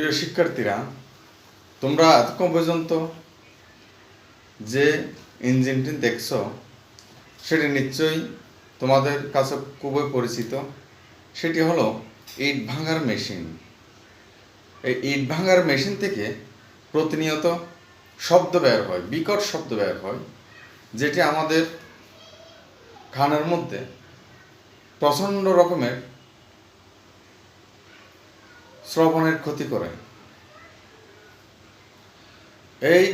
প্রিয় শিক্ষার্থীরা, তোমরা এতক্ষণ পর্যন্ত যে ইঞ্জিনটি দেখছ, সেটি নিশ্চয়ই তোমাদের কাছে খুবই পরিচিত। সেটি হলো ইট ভাঙার মেশিন। এই ইট ভাঙার মেশিন থেকে প্রতিনিয়ত শব্দ বের হয়, বিকট শব্দ বের হয়, যেটি আমাদের কানের মধ্যে প্রচণ্ড রকমের শ্রবণের ক্ষতি করে। এই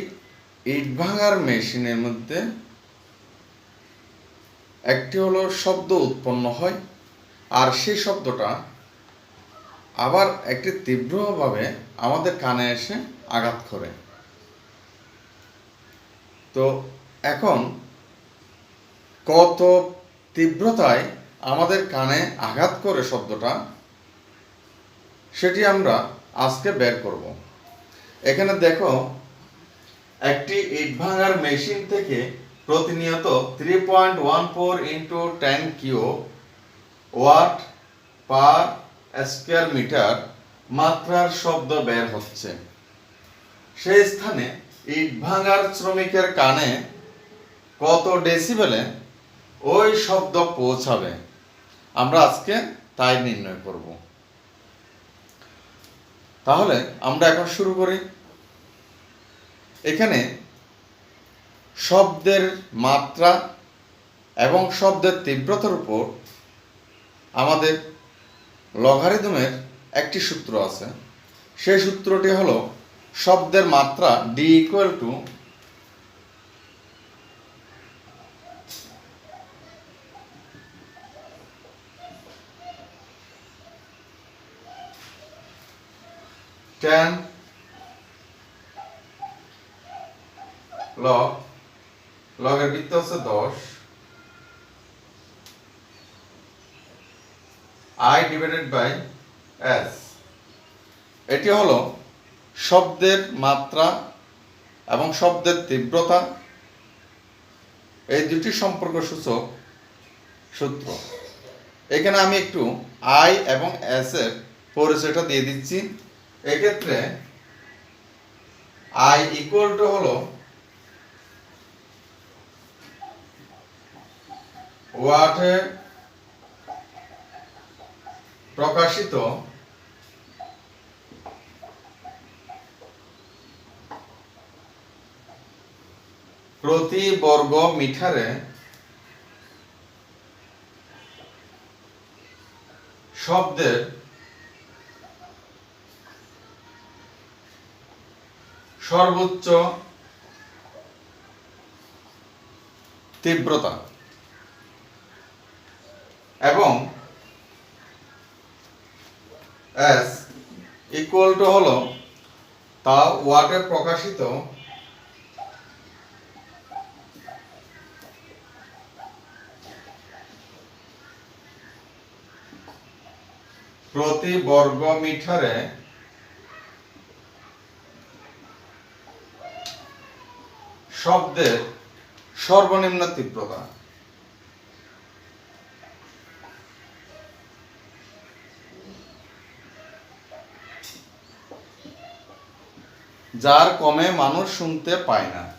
ইট ভাঙার মেশিনের মধ্যে একটি হলো শব্দ উৎপন্ন হয়, আর সেই শব্দটা আবার একটি তীব্রভাবে আমাদের কানে এসে আঘাত করে। তো এখন কত তীব্রতায় আমাদের কানে আঘাত করে শব্দটা সেটি আমরা আজকে বের করব। এখানে দেখো, একটি ইট ভাঙার মেশিন থেকে প্রতিনিয়ত three point one four into ten cube watt per square metre মাত্রার শব্দ বের হচ্ছে। সেই স্থানে ইট ভাঙার শ্রমিকের কানে কত ডেসিবেলে ওই শব্দ পৌঁছাবে। আমরা আজকে তাই নির্ণয় করব। তাহলে আমরা এখন শুরু করি। এখানে শব্দের মাত্রা এবং শব্দের তীব্রতার উপর আমাদের লঘারিদমের একটি সূত্র আছে। সেই সূত্রটি হলো শব্দের মাত্রা D equal to ten log লগের বৃত্ত হচ্ছে দশ. আই ডিভাইডেড বাই এস এটি হলো শব্দের মাত্রা এবং শব্দের তীব্রতা। এই দুটি সম্পর্ক সূচক সূত্র। এখানে আমি একটু আই এবং এস এর পরিচয়টা দিয়ে দিচ্ছি। এক্ষেত্রে আই ইকুয়াল টু হলো ওয়াটে প্রকাশিত প্রতি বর্গ মিটারে শব্দের সর্বোচ্চ তীব্রতা এবং এস ইকুয়াল টু হল তা ওয়াটে প্রকাশিত প্রতি বর্গ মিটারে শব্দের সর্বনিম্ন তীব্রতা। যার কমে মানুষ শুনতে পায় না।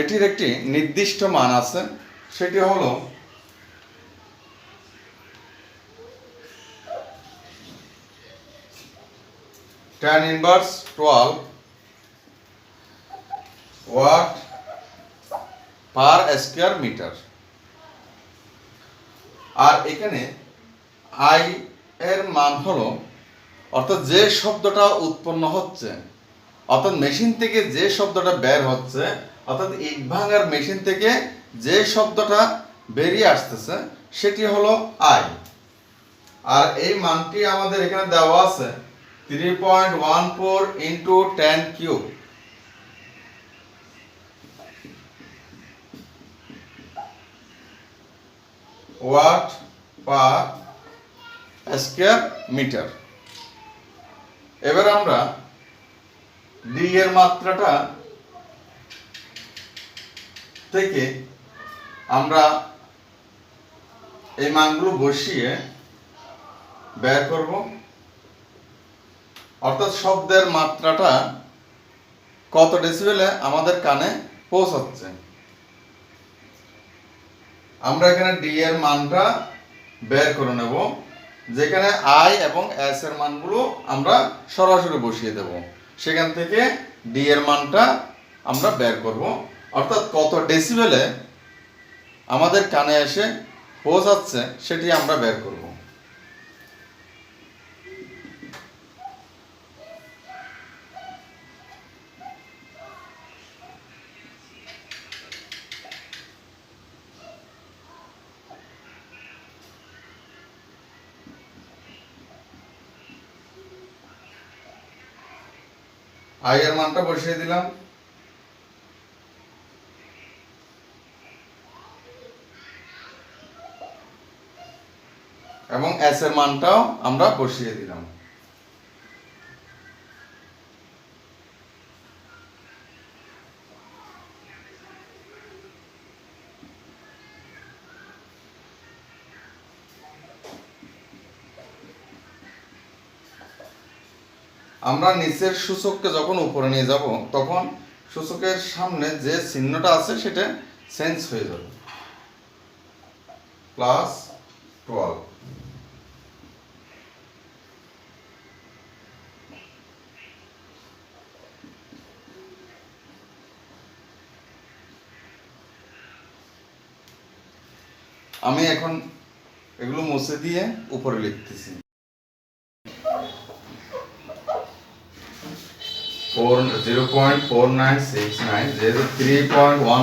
এটির একটি নির্দিষ্ট মান আছে, সেটি হলো ten inverse twelve watt per square metre আর এখানে আই এর মান হলো, অর্থাৎ যে শব্দটা উৎপন্ন হচ্ছে, অর্থাৎ মেশিন থেকে যে শব্দটা বের হচ্ছে অর্থাৎ ইট ভাঙার মেশিন থেকে যে শব্দটা বেরিয়ে আসতেছে, সেটি হলো আই। আর এই মানটি আমাদের এখানে দেওয়া আছে three point one four into ten cube watt per square metre. এবার আমরা ডি এর মাত্রাটা থেকে আমরা এই মানগুলো বসিয়ে বের করব। অর্থাৎ শব্দের মাত্রাটা কত ডেসিবেলে আমাদের কানে পৌঁছাচ্ছে। আমরা এখানে ডি এর মানটা বের করে নেব, যেখানে আই এবং এস এর মানগুলো আমরা সরাসরি বসিয়ে দেব। সেখান থেকে ডি এর মানটা আমরা বের করব। অর্থাৎ কত ডেসিবেলে আমাদের কানে এসে পৌঁছাচ্ছে, সেটি আমরা বের করব। আই এর মানটা বসিয়ে দিলাম। এবং এস এর মানটাও আমরা বসিয়ে দিলাম। আমরা নিচের সূচককে যখন উপরে নিয়ে যাব, তখন সূচকের সামনে যে চিহ্নটা আছে সেটা চেঞ্জ হয়ে যাবে। প্লাস টুয়েলভ আমি এখন এগুলো মুছে দিয়ে উপরে লিখতেছি। Four, zero point four nine six nine যেহেতু থ্রি পয়েন্ট ওয়ান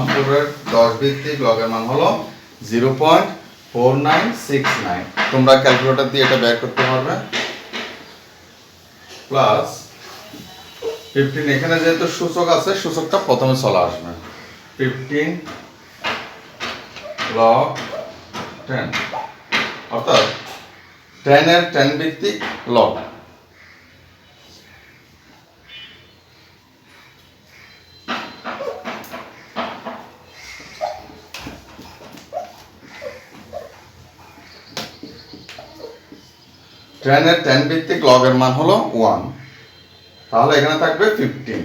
দশ ভিত্তিক হলো zero point four nine six nine. তোমরা ক্যালকুলেটর দিয়ে এটা বের করতে পারবে। প্লাস ফিফটিন এখানে যেহেতু সূচক আছে, সূচকটা প্রথমে চলে আসবে। ফিফটিন লগ টেন অর্থাৎ টেনের টেন ভিত্তিক লগ টেনের টেন ভিত্তিক লগের মান হলো ওয়ান তাহলে এখানে থাকবে ফিফটিন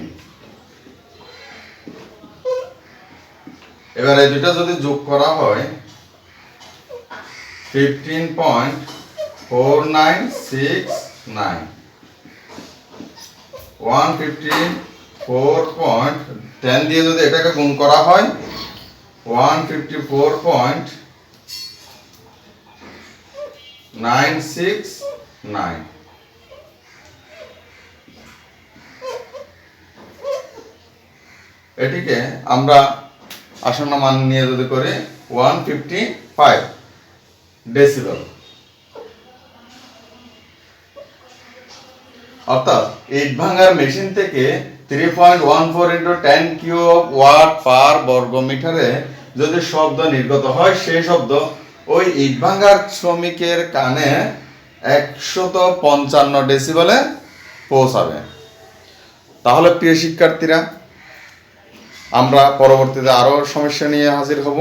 এবার এই দুটা যদি যোগ করা হয় fifteen point four nine six nine one fifteen four point ten দিয়ে যদি এটাকে গুণ করা হয় one fifty four point nine six nine এটিকে আমরা আসন্ন মান নিয়ে যদি করি ওয়ান ফিফটি ফাইভ ডেসিবেল অর্থাৎ ইট ভাঙার মেশিন থেকে three point one four into ten cube watt per বর্গ মিটারে যদি শব্দ নির্গত হয়, সেই শব্দ ওই ইট ভাঙার শ্রমিকের কানে একশত পঞ্চান্ন ডেসিবেলে পৌঁছাবে। তাহলে প্রিয় শিক্ষার্থীরা, আমরা পরবর্তীতে আরও সমস্যা নিয়ে হাজির হব।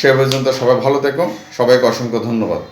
সে পর্যন্ত সবাই ভালো থেকো। সবাইকে অসংখ্য ধন্যবাদ।